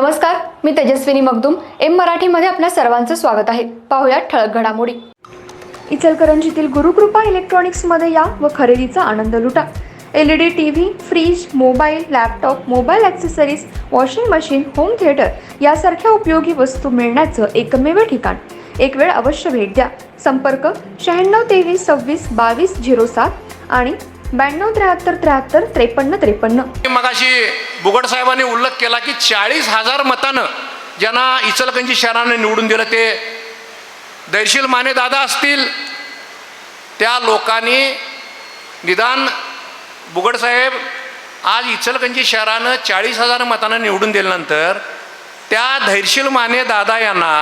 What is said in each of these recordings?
नमस्कार मी तेजस्विनी मगदुम. एम मराठीमध्ये आपल्या सर्वांचं स्वागत आहे. पाहुयात ठळक घडामोडी. इचलकरंजीतील गुरुकृपा इलेक्ट्रॉनिक्समध्ये या व खरेदीचा आनंद लुटा. L E D T V fridge mobile laptop mobile accessories washing machine home theatre यासारख्या उपयोगी वस्तू मिळण्याचं एकमेव ठिकाण. एक वेळ अवश्य भेट द्या. संपर्क शहाण्णव तेवीस सव्वीस बावीस झिरो सात आणि ब्याण्णव त्र्याहत्तर त्र्याहत्तर त्रेपन्न त्रेपन्न. मगाशी बुगड साहेबांनी उल्लेख केला की चाळीस हजार मतानं ज्यांना इचलकंजी शहरानं निवडून दिलं ते दैशील माने दादा असतील. त्या लोकांनी निदान बुगडसाहेब आज इचलकंजी शहरानं चाळीस हजार मतानं निवडून दिल्यानंतर त्या धैर्यशील माने दादा यांना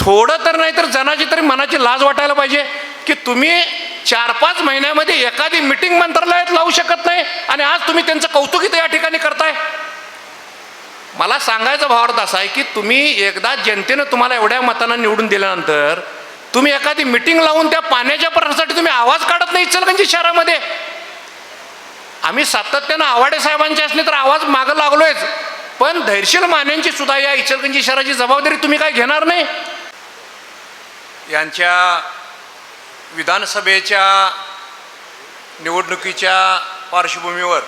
थोडं तर नाही तर जनाची तरी मनाची लाज वाटायला पाहिजे की तुम्ही चार पाच महिन्यामध्ये एखादी मिटिंग मंत्रालयात लावू शकत नाही आणि आज तुम्ही त्यांचं कौतुक या ठिकाणी करताय? मला सांगायचा भावार्थ असा आहे की तुम्ही एकदा जनतेनं तुम्हाला एवढ्या मतांना निवडून दिल्यानंतर तुम्ही एखादी मिटिंग लावून त्या पाण्याच्या प्रश्नासाठी तुम्ही आवाज काढत नाही इचलकंजी शहरामध्ये? आम्ही सातत्यानं आवाडे साहेबांचे असले तर आवाज मागं लागलोयच. पण धैर्यशील मान्यांची सुद्धा या इचलकंजी शहराची जबाबदारी तुम्ही काय घेणार नाही? यांच्या विधानसभेच्या निवडणुकीच्या पार्श्वभूमीवर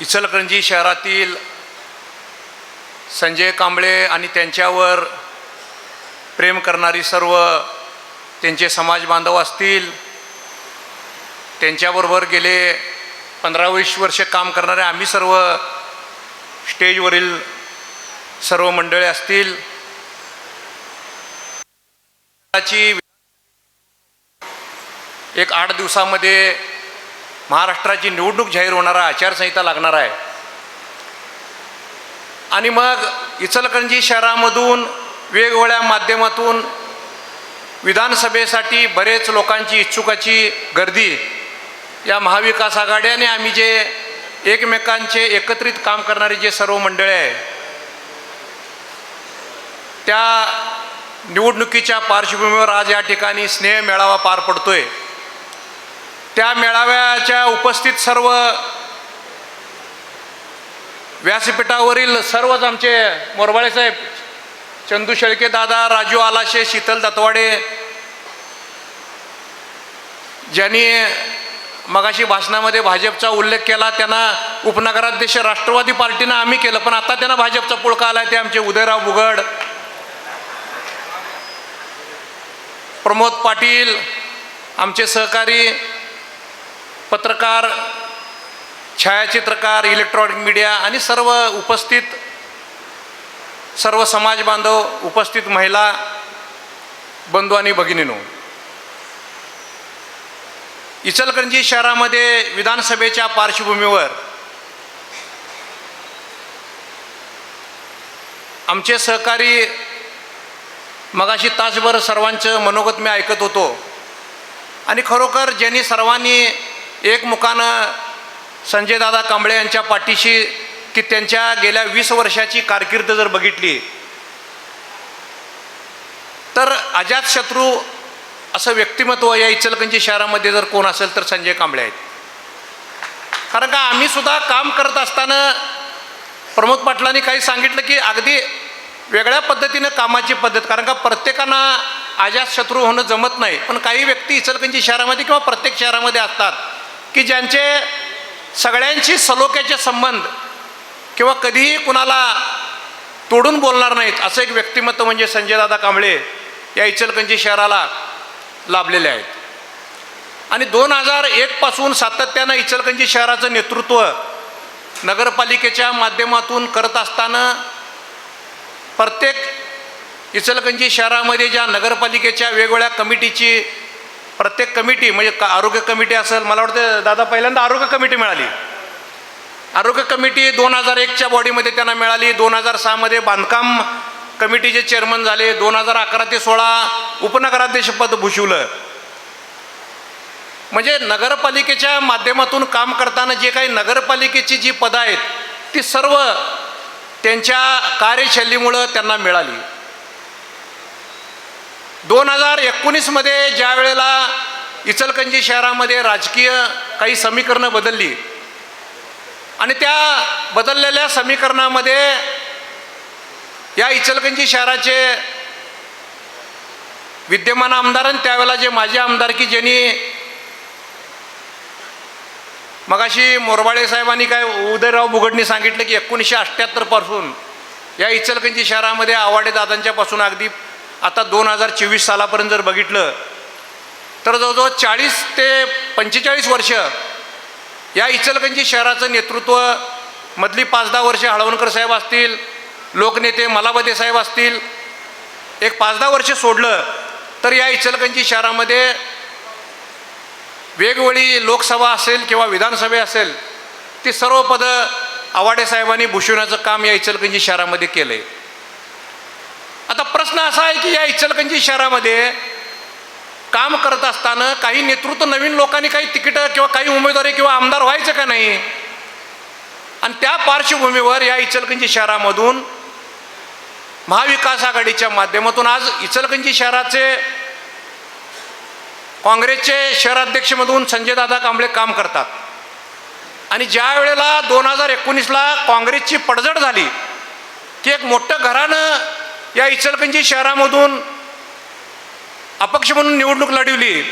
इचलकरंजी शहरातील संजय कांबळे आणि त्यांच्यावर प्रेम करणारी सर्व त्यांचे समाज बांधव असतील त्यांच्याबरोबर गेले पंधरा वीस वर्ष काम करणारे आम्ही सर्व स्टेजवरील सर्व मंडळे असतील. एक आठ दिवसामध्ये महाराष्ट्राची निवडणूक जाहीर होणार आहे आचारसंहिता लागणार आहे. आणि मग इचलकरंजी शहरामधून वेगवेगळ्या माध्यमातून विधानसभेसाठी बरेच लोकांची इच्छुकाची गर्दी या महाविकास आघाड्याने आम्ही जे एकमेकांचे एकत्रित काम करणारे जे सर्व मंडळे आहे त्या निवडणुकीच्या पार्श्वभूमीवर आज या ठिकाणी स्नेह मेळावा पार पडतोय. त्या मेळाव्याच्या उपस्थित सर्व व्यासपीठावरील सर्वच आमचे मोरबाळे साहेब चंदू शेळके दादा राजू आलाशे शीतल दत्वाडे ज्यांनी मगाशी भाषणामध्ये भाजपचा उल्लेख केला त्यांना उपनगराध्यक्ष राष्ट्रवादी पार्टीनं आम्ही केलं पण आता त्यांना भाजपचा पुळका आला ते आमचे उदयराव बुगड. प्रमोद पाटील आमचे सहकारी पत्रकार छायाचित्रकार इलेक्ट्रॉनिक मीडिया आणि सर्व उपस्थित सर्व समाज बांधव उपस्थित महिला बंधू आणि भगिनीनो. इचलकरंजी शहरामध्ये विधानसभेच्या पार्श्वभूमीवर आमचे सहकारी मगाशी तासभर सर्वांचं मनोगत मी ऐकत होतो. आणि खरोखर ज्यांनी सर्वांनी एकमुखानं संजयदादा कांबळे यांच्या पाठीशी की त्यांच्या गेल्या वीस वर्षाची कारकीर्द जर बघितली तर अजातशत्रू असं व्यक्तिमत्व या इचलकंची शहरामध्ये जर कोण असेल तर संजय कांबळे आहेत. कारण का आम्ही सुद्धा काम करत असताना प्रमोद पाटलांनी काही सांगितलं की अगदी वेगळ्या पद्धतीनं कामाची पद्धत कारण का प्रत्येकांना अजातशत्रू होणं जमत नाही. पण काही व्यक्ती इचलकंची शहरामध्ये किंवा प्रत्येक शहरामध्ये असतात की ज्यांचे सगळ्यांशी सलोख्याचे संबंध किंवा कधीही कुणाला तोडून बोलणार नाहीत असं एक व्यक्तिमत्व म्हणजे संजयदादा कांबळे या इचलकंजी शहराला लाभलेले आहेत. आणि दोन हजार एकपासून सातत्यानं इचलकंजी शहराचं नेतृत्व नगरपालिकेच्या माध्यमातून करत असताना प्रत्येक इचलकरंजी शहरामध्ये ज्या नगरपालिकेच्या वेगवेगळ्या कमिटीची प्रत्येक कमिटी म्हणजे का आरोग्य कमिटी असेल मला वाटतं दादा पहिल्यांदा आरोग्य कमिटी मिळाली. आरोग्य कमिटी दोन हजार एकच्या बॉडीमध्ये त्यांना मिळाली दोन हजार सहामध्ये बांधकाम कमिटीचे चेअरमन झाले दोन हजार अकरा ते सोळा उपनगराध्यक्षपद भूषवलं. म्हणजे नगरपालिकेच्या माध्यमातून काम करताना जे काही नगरपालिकेची जी पदं आहेत ती सर्व त्यांच्या कार्यशैलीमुळं त्यांना मिळाली. दोन हजार एकोणीसमध्ये ज्या वेळेला इचलकंजी शहरामध्ये राजकीय काही समीकरणं बदलली आणि त्या बदललेल्या समीकरणामध्ये या इचलकंजी शहराचे विद्यमान आमदार आणि त्यावेळेला जे माजी आमदार की ज्यांनी मगाशी मोरबाळे साहेबांनी काय उदयराव बुगडनी सांगितलं की एकोणीसशे अठ्ठ्याहत्तरपासून या इचलकंजी शहरामध्ये आवाडे दादांच्यापासून अगदी आता दोन हजार चोवीस सालापर्यंत जर बघितलं तर जवळजवळ चाळीस ते पंचेचाळीस वर्ष या इचलकंजी शहराचं नेतृत्व मधली पाच दहा वर्षे हळवणकर साहेब असतील लोकनेते मलाबदे साहेब असतील. एक पाच दहा वर्ष सोडलं तर या इचलकंजी शहरामध्ये वेगवेगळी लोकसभा असेल किंवा विधानसभा असेल ती सर्व पदं आवाडे साहेबांनी भूषवण्याचं काम या इचलकंजी शहरामध्ये केलं आहे आता प्रश्न असा आहे की या इचलकंजी शहरामध्ये काम करत असताना काही नेतृत्व नवीन लोकांनी काही तिकीटं किंवा काही उमेदवारी किंवा आमदार व्हायचं का नाही? आणि त्या पार्श्वभूमीवर या इचलकंजी शहरामधून महाविकास आघाडीच्या माध्यमातून आज इचलकंजी शहराचे काँग्रेसचे शहराध्यक्षमधून संजयदादा कांबळे काम करतात. आणि ज्या वेळेला दोन हजार एकोणीसला काँग्रेसची पडझड झाली की एक मोठं घरानं या इचलकंजी शहरामधून अपक्ष म्हणून निवडणूक लढवली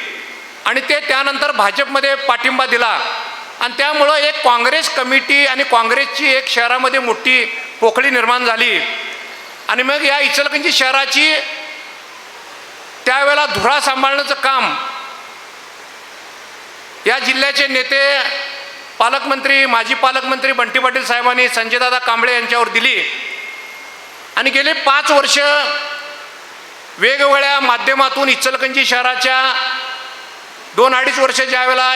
आणि ते त्यानंतर भाजपमध्ये पाठिंबा दिला. आणि त्यामुळं एक काँग्रेस कमिटी आणि काँग्रेसची एक शहरामध्ये मोठी पोकळी निर्माण झाली. आणि मग या इचलकंजी शहराची त्यावेळेला धुरा सांभाळण्याचं काम या जिल्ह्याचे नेते पालकमंत्री माजी पालकमंत्री बंटी पाटील साहेबांनी संजयदादा कांबळे यांच्यावर दिली. आणि गेले पाच वर्ष वेगवेगळ्या माध्यमातून इचलकंजी शहराच्या दोन अडीच वर्ष ज्यावेळेला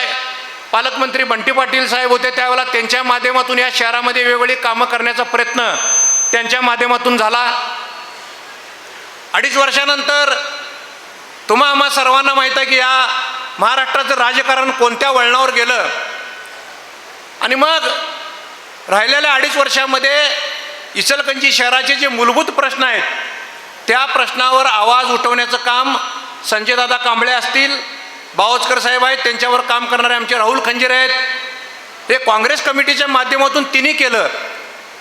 पालकमंत्री बंटी पाटील साहेब होते त्यावेळेला त्यांच्या माध्यमातून या शहरामध्ये वेगवेगळी कामं करण्याचा प्रयत्न त्यांच्या माध्यमातून झाला. अडीच वर्षानंतर तुम्हा आम्हा सर्वांना माहीत आहे की या महाराष्ट्राचं राजकारण कोणत्या वळणावर गेलं? आणि मग राहिलेल्या अडीच वर्षामध्ये इचलकंजी शहराचे जे मूलभूत प्रश्न आहेत त्या प्रश्नावर आवाज उठवण्याचं काम संजयदादा कांबळे असतील बावचकर साहेब आहेत त्यांच्यावर काम करणारे आमचे राहुल खंजीर आहेत. हे काँग्रेस कमिटीच्या माध्यमातून तिन्ही केलं.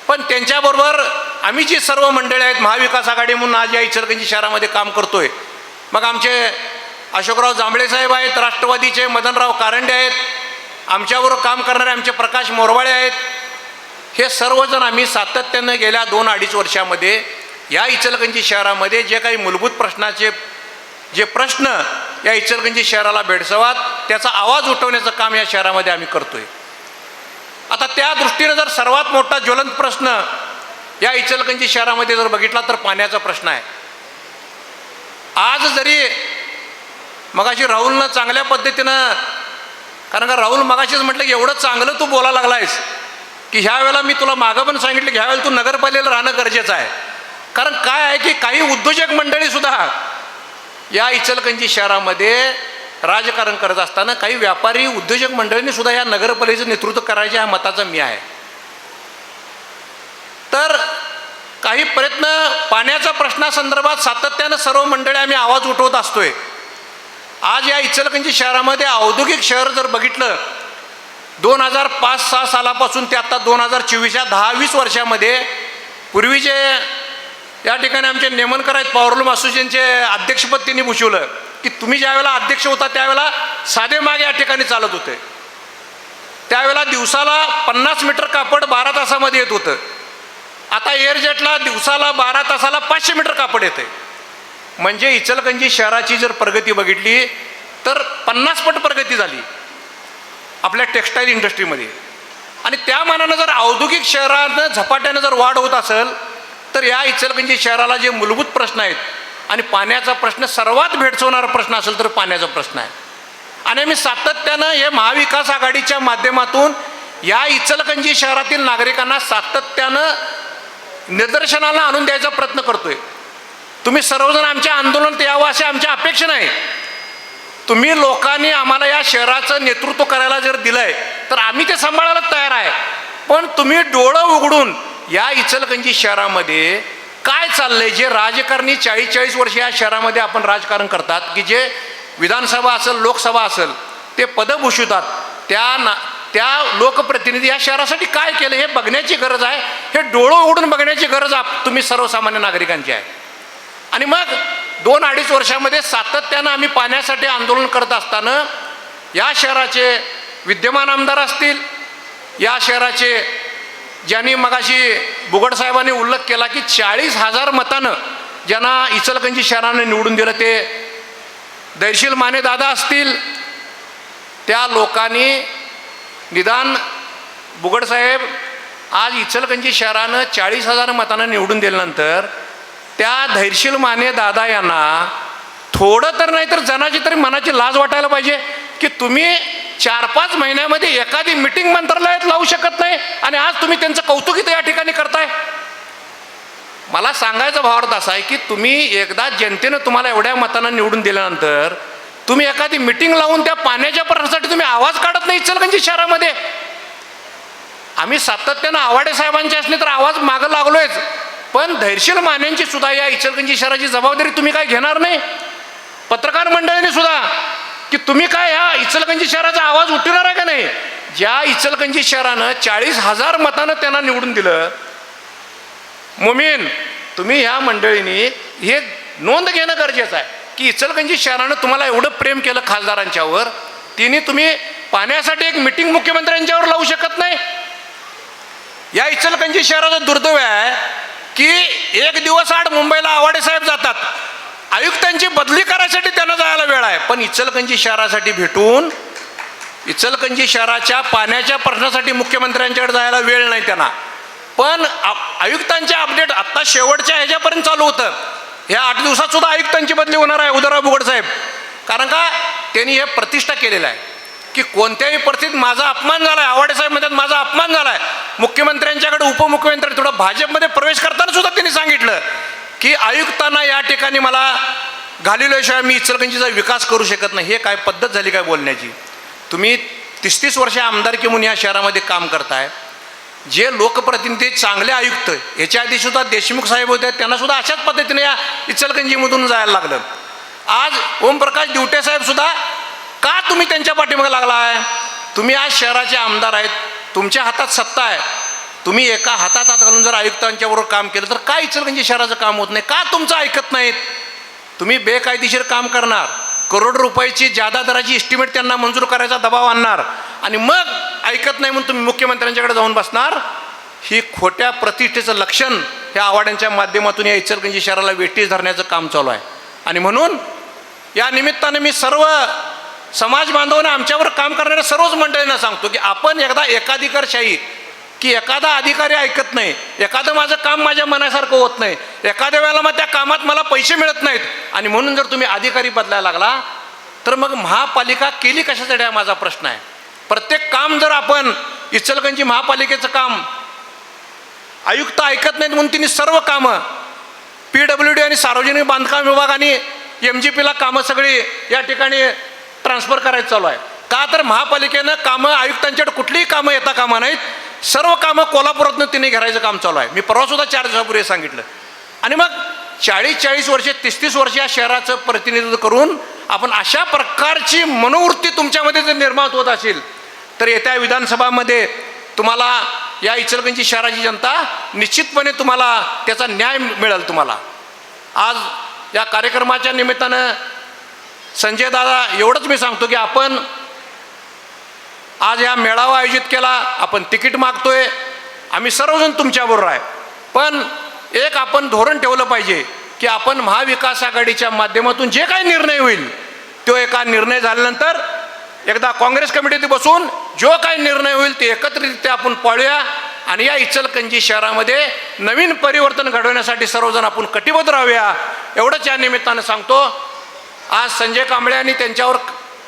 पण त्यांच्याबरोबर आम्ही जी सर्व मंडळी आहेत महाविकास आघाडी म्हणून आज या इचलकंजी शहरामध्ये काम करतोय. मग आमचे अशोकराव जांभळे साहेब आहेत राष्ट्रवादीचे मदनराव कारंडे आहेत आमच्याबरोबर काम करणारे आमचे प्रकाश मोरवाळे आहेत. हे सर्वजण आम्ही सातत्यानं गेल्या दोन अडीच वर्षामध्ये या इचलकंजी शहरामध्ये जे काही मूलभूत प्रश्नाचे जे प्रश्न या इचलकंजी शहराला भेडसावात त्याचा आवाज उठवण्याचं काम या शहरामध्ये आम्ही करतोय. आता त्या दृष्टीनं जर सर्वात मोठा ज्वलंत प्रश्न या इचलकंजी शहरामध्ये जर बघितला तर पाण्याचा प्रश्न आहे. आज जरी मगाशी राहुलनं चांगल्या पद्धतीनं कारण का राहुल मगाशीच म्हटलं की एवढं चांगलं तू बोला लागलायस की ह्या वेळेला मी तुला मागं पण सांगितलं की ह्यावेळेला तू नगरपालिकेला राहणं गरजेचं आहे. कारण काय आहे की काही उद्योजक मंडळीसुद्धा या इचलकंजी शहरामध्ये राजकारण करत असताना काही व्यापारी उद्योजक मंडळींनी सुद्धा या नगरपालिकेचं नेतृत्व करायच्या ह्या मताचा मी आहे. तर काही प्रयत्न पाण्याच्या प्रश्नासंदर्भात सातत्यानं सर्व मंडळी आम्ही आवाज उठवत असतोय. आज या इचलकंजी शहरामध्ये औद्योगिक शहर जर बघितलं दोन हजार पाच सहा सालापासून ते आता दोन हजार चोवीसच्या दहा वीस वर्षामध्ये पूर्वीचे या ठिकाणी आमचे नेमनकर आहेत पॉवरलूम असोसिएशनचे अध्यक्षपद त्यांनी भूषवलं. की तुम्ही ज्यावेळेला अध्यक्ष होता त्यावेळेला साधे मागे या ठिकाणी चालत होते. त्यावेळेला दिवसाला पन्नास मीटर कापड बारा तासामध्ये येत होतं. आता एअरजेटला दिवसाला बारा तासाला पाचशे मीटर कापड येते म्हणजे इचलकंजी शहराची जर प्रगती बघितली तर पन्नास पट प्रगती झाली. आपल्या टेक्स्टाईल इंडस्ट्रीमध्ये. आणि त्या मानानं जर औद्योगिक शहरानं झपाट्यानं जर वाढ होत असेल तर या इचलकंजी शहराला जे मूलभूत प्रश्न आहेत आणि पाण्याचा प्रश्न सर्वात भेडसवणारा प्रश्न असेल तर पाण्याचा प्रश्न आहे. आणि आम्ही सातत्यानं हे महाविकास आघाडीच्या माध्यमातून या इचलकंजी शहरातील नागरिकांना सातत्यानं निदर्शनाला आणून द्यायचा प्रयत्न करतोय. तुम्ही सर्वजण आमच्या आंदोलनात यावं अशी आमची अपेक्षा नाही. तुम्ही लोकांनी आम्हाला या शहराचं नेतृत्व करायला जर दिलंय तर आम्ही ते सांभाळायला तयार आहे. पण तुम्ही डोळं उघडून या इचलकंजी शहरामध्ये काय चाललंय? जे राजकारणी चाळीस चाळीस वर्ष या शहरामध्ये आपण राजकारण करतात की जे विधानसभा असेल लोकसभा असेल ते पदभूषितात. त्या ना त्या लोकप्रतिनिधी या शहरासाठी काय केलं? हे बघण्याची गरज आहे. हे डोळं उघडून बघण्याची गरज आप तुम्ही सर्वसामान्य नागरिकांची आहे. आणि मग दोन अडीच वर्षामध्ये सातत्यानं आम्ही पाण्यासाठी आंदोलन करत असताना या शहराचे विद्यमान आमदार असतील या शहराचे ज्यांनी मगाशी बुगड साहेबांनी उल्लेख केला की चाळीस हजार मतानं ज्यांना इचलकंजी शहरानं निवडून दिलं ते दैशील माने दादा असतील त्या लोकांनी निदान बुगडसाहेब आज इचलकंजी शहरानं चाळीस हजार मतानं निवडून दिल्यानंतर त्या धैर्यशील माने दादा यांना थोडं तर नाही तर जनाची तरी मनाची लाज वाटायला पाहिजे की तुम्ही चार पाच महिन्यामध्ये एखादी मिटिंग मंत्रालयात लावू शकत नाही आणि आज तुम्ही त्यांचं कौतुक या ठिकाणी करताय? मला सांगायचा भावार्थ असा आहे की तुम्ही एकदा जनतेनं तुम्हाला एवढ्या मतानं निवडून दिल्यानंतर तुम्ही एखादी मिटिंग लावून त्या पाण्याच्या प्रश्नासाठी तुम्ही आवाज काढत नाही इचलकंजी शहरामध्ये. आम्ही सातत्यानं आवाडे साहेबांचे असले तर आवाज मागं लागलोयच. पण धैर्यशील मान्यांची सुद्धा या इचलकंजी शहराची जबाबदारी तुम्ही काय घेणार नाही. पत्रकार मंडळीने सुद्धा की तुम्ही काय ह्या इचलकंजी शहराचा आवाज उठवणार आहे का नाही? ज्या इचलकंजी शहरानं चाळीस हजार मतानं त्यांना निवडून दिलं. मुमीन तुम्ही ह्या मंडळींनी हे नोंद घेणं गरजेचं आहे की इचलकंजी शहरानं तुम्हाला एवढं प्रेम केलं खासदारांच्यावर तिने तुम्ही पाण्यासाठी एक मिटिंग मुख्यमंत्र्यांच्यावर लावू शकत नाही? या इचलकंजी शहराचा दुर्दैव आहे की एक दिवस आड मुंबईला आवाडे साहेब जातात. आयुक्तांची बदली करायसाठी त्यांना जायला वेळ आहे. पण इचलकंजी शहरासाठी भेटून इचलकंजी शहराच्या पाण्याच्या प्रश्नासाठी मुख्यमंत्र्यांच्याकडे जायला वेळ नाही त्यांना. पण आयुक्तांचे अपडेट आत्ता शेवटच्या ह्याच्यापर्यंत चालू होतं. ह्या आठ दिवसात सुद्धा आयुक्तांची बदली होणार आहे उदयराव बुगड साहेब. कारण का? त्यांनी हे प्रतिष्ठा केलेलं आहे. की कोणत्याही परिस्थितीत माझा अपमान झाला आहे आवाडे साहेब म्हणतात माझा अपमान झाला आहे मुख्यमंत्र्यांच्याकडे उपमुख्यमंत्री थोडं भाजपमध्ये प्रवेश करताना सुद्धा त्यांनी सांगितलं. की आयुक्तांना या ठिकाणी मला घालिल्याशिवाय मी इचलकंजीचा विकास करू शकत नाही. हे काय पद्धत झाली काय बोलण्याची? तुम्ही तीस तीस वर्ष आमदारकी म्हणून या शहरामध्ये काम करताय. जे लोकप्रतिनिधी चांगले आयुक्त याच्या आधी सुद्धा देशमुख साहेब होते त्यांना सुद्धा अशाच पद्धतीने या इचलकंजीमधून जायला लागलं. आज ओमप्रकाश दिवटे साहेब सुद्धा का तुम्ही त्यांच्या पाठीमागे लागला आहे तुम्ही आज शहराचे आमदार आहेत तुमच्या हातात सत्ता आहे. तुम्ही एका हातात हात घालून जर आयुक्तांच्याबरोबर काम केलं तर काय इचलगंजी शहराचं काम होत नाही? का तुमचं ऐकत नाहीत? तुम्ही बेकायदेशीर काम करणार. करोड रुपयाची जादा दराची इस्टिमेट त्यांना मंजूर करायचा दबाव आणणार. आणि मग ऐकत नाही म्हणून तुम्ही मुख्यमंत्र्यांच्याकडे जाऊन बसणार? ही खोट्या प्रतिष्ठेचं लक्षण ह्या आवाड्यांच्या माध्यमातून या इचलकंजी शहराला वेटीस धरण्याचं काम चालू आहे. आणि म्हणून या निमित्ताने मी सर्व समाज बांधवांना आमच्यावर काम करणाऱ्या सर्वच मंडळींना सांगतो की आपण एकदा एकाधिकारशाही की एखादा अधिकारी ऐकत नाही एखादं माझं काम माझ्या मनासारखं होत नाही एखाद्या वेळेला मग त्या कामात मला पैसे मिळत नाहीत. आणि म्हणून जर तुम्ही अधिकारी बदलायला लागला तर मग महापालिका केली कशासाठी हा माझा प्रश्न आहे? प्रत्येक काम जर आपण इचलगंजी महापालिकेचं काम आयुक्त ऐकत नाहीत म्हणून तिने सर्व कामं पी डब्ल्यू डी आणि सार्वजनिक बांधकाम विभाग आणि एम जी पीला कामं सगळी या ठिकाणी ट्रान्सफर करायचं चालू आहे. का तर महापालिकेनं कामं आयुक्तांच्याकडे कुठलीही कामं येता कामा नाहीत सर्व कामं कोल्हापुरातनं तिने घरायचं काम चालू आहे. मी परवासुद्धा चार दिवसापूर्वी सांगितलं. आणि मग चाळीस चाळीस वर्षे तीस तीस वर्ष या शहराचं प्रतिनिधित्व करून आपण अशा प्रकारची मनोवृत्ती तुमच्यामध्ये जर निर्माण होत असेल तर येत्या विधानसभामध्ये तुम्हाला या इचलकंजी शहराची जनता निश्चितपणे तुम्हाला त्याचा न्याय मिळेल तुम्हाला. आज या कार्यक्रमाच्या निमित्तानं संजय दादा एवढंच मी सांगतो की आपण आज या मेळावा आयोजित केला आपण तिकीट मागतोय. आम्ही सर्वजण तुमच्याबरोबर आहे. पण एक आपण धोरण ठेवलं पाहिजे की आपण महाविकास आघाडीच्या माध्यमातून जे काही निर्णय होईल तो एका निर्णय झाल्यानंतर एकदा काँग्रेस कमिटीत बसून जो काही निर्णय होईल ते एकत्रितरित्या आपण पाळूया. आणि या इचलकंजी शहरामध्ये नवीन परिवर्तन घडवण्यासाठी सर्वजण आपण कटिबद्ध राहूया. एवढंच या निमित्तानं सांगतो. आज संजय कांबळे आणि त्यांच्यावर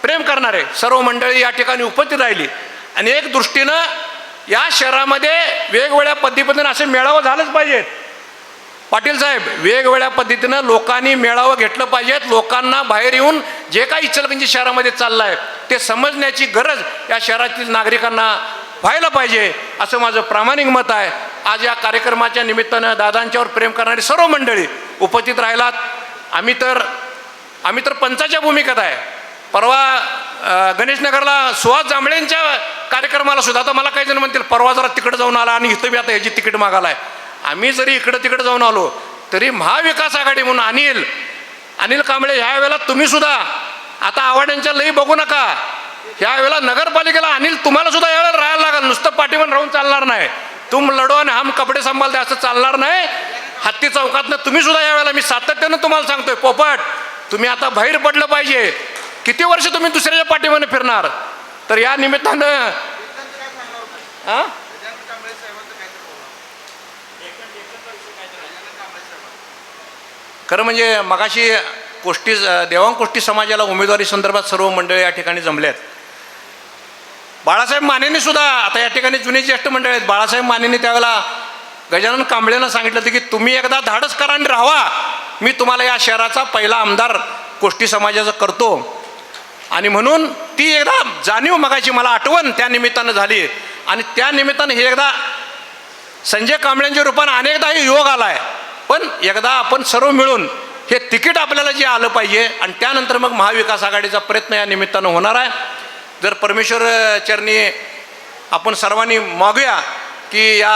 प्रेम करणारे सर्व मंडळी या ठिकाणी उपस्थित राहिली. आणि एक दृष्टीनं या शहरामध्ये वेगवेगळ्या पद्धतीनं असे मेळावं झालंच पाहिजेत. पाटील साहेब वेगवेगळ्या पद्धतीनं लोकांनी मेळावं घेतलं पाहिजेत. लोकांना बाहेर येऊन जे काही इचलकंजी शहरामध्ये चाललं आहे ते समजण्याची गरज या शहरातील नागरिकांना व्हायला पाहिजे असं माझं प्रामाणिक मत आहे. आज या कार्यक्रमाच्या निमित्तानं दादांच्यावर प्रेम करणारी सर्व मंडळी उपस्थित राहिलात. आम्ही तर आम्ही तर पंचाच्या भूमिकेत आहे. परवा गणेशनगरला सुहास जांभळेंच्या कार्यक्रमाला सुद्धा आता मला काही जण म्हणतील परवा जरा तिकडे जाऊन आला आणि इथं बी आता ह्याची तिकीट मागायला आहे आम्ही जरी इकडं तिकडं जाऊन आलो तरी महाविकास आघाडी म्हणून अनिल अनिल कांबळे ह्या वेळेला तुम्ही सुद्धा आता आव्हाडांच्या लई बघू नका. ह्या वेळेला नगरपालिकेला अनिल तुम्हाला सुद्धा यावेळेला राहायला लागेल नुसतं पाठीवर राहून चालणार नाही. तुम लढो आणि हम कपडे सांभाळते असं चालणार नाही. हत्ती चौकातनं तुम्ही सुद्धा यावेळेला मी सातत्यानं तुम्हाला सांगतोय पोपट तुम्ही आता बाहेर पडलं पाहिजे. किती वर्ष तुम्ही दुसऱ्याच्या पाठीमाने फिरणार? तर या निमित्तानं हां खरं म्हणजे मगाशी कोष्टी देवांकोष्टी समाजाला उमेदवारी संदर्भात सर्व मंडळी या ठिकाणी जमल्यात. बाळासाहेब मानेने सुद्धा आता या ठिकाणी जुने ज्येष्ठ मंडळ आहेत बाळासाहेब मानेने त्यावेळेला गजानन कांबळेनं सांगितलं होतं की तुम्ही एकदा धाडस करा आणि राहावा. मी तुम्हाला या शहराचा पहिला आमदार कोष्टी समाजाचा करतो. आणि म्हणून ती एकदा जाणीव मगाची मला आठवण त्या निमित्तानं झाली. आणि त्या निमित्तानं हे एकदा संजय कांबळ्यांच्या रूपानं अनेकदाही योग आला आहे पण एकदा आपण सर्व मिळून हे तिकीट आपल्याला जे आलं पाहिजे आणि त्यानंतर मग महाविकास आघाडीचा प्रयत्न या निमित्तानं होणार आहे. जर परमेश्वर चरणी आपण सर्वांनी मागूया की या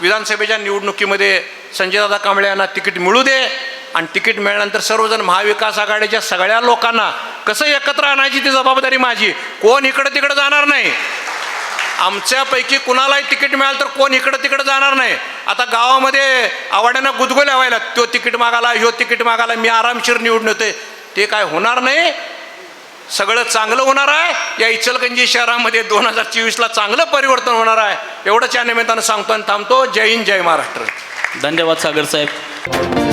विधानसभेच्या निवडणुकीमध्ये संजयदादा कांबळे यांना तिकीट मिळू दे आणि तिकीट मिळाल्यानंतर सर्वजण महाविकास आघाडीच्या सगळ्या लोकांना कसं एकत्र आणायची ती जबाबदारी माझी? कोण इकडं तिकडं जाणार नाही. आमच्यापैकी कुणालाही तिकीट मिळालं तर कोण इकडं तिकडं जाणार नाही. आता गावामध्ये आवाड्यांना गुदगुल्या व्हायला तो तिकीट मागाला ह्यो तिकीट मागाला मी आरामशीर निवडून येतोय. ते काय होणार नाही? सगळं चांगलं होणार आहे. या इचलगंजी शहरामध्ये दोन हजार चोवीसला चांगलं परिवर्तन होणार आहे. एवढंच या निमित्तानं सांगतो आणि थांबतो. जय हिंद जय महाराष्ट्र. धन्यवाद सागर साहेब.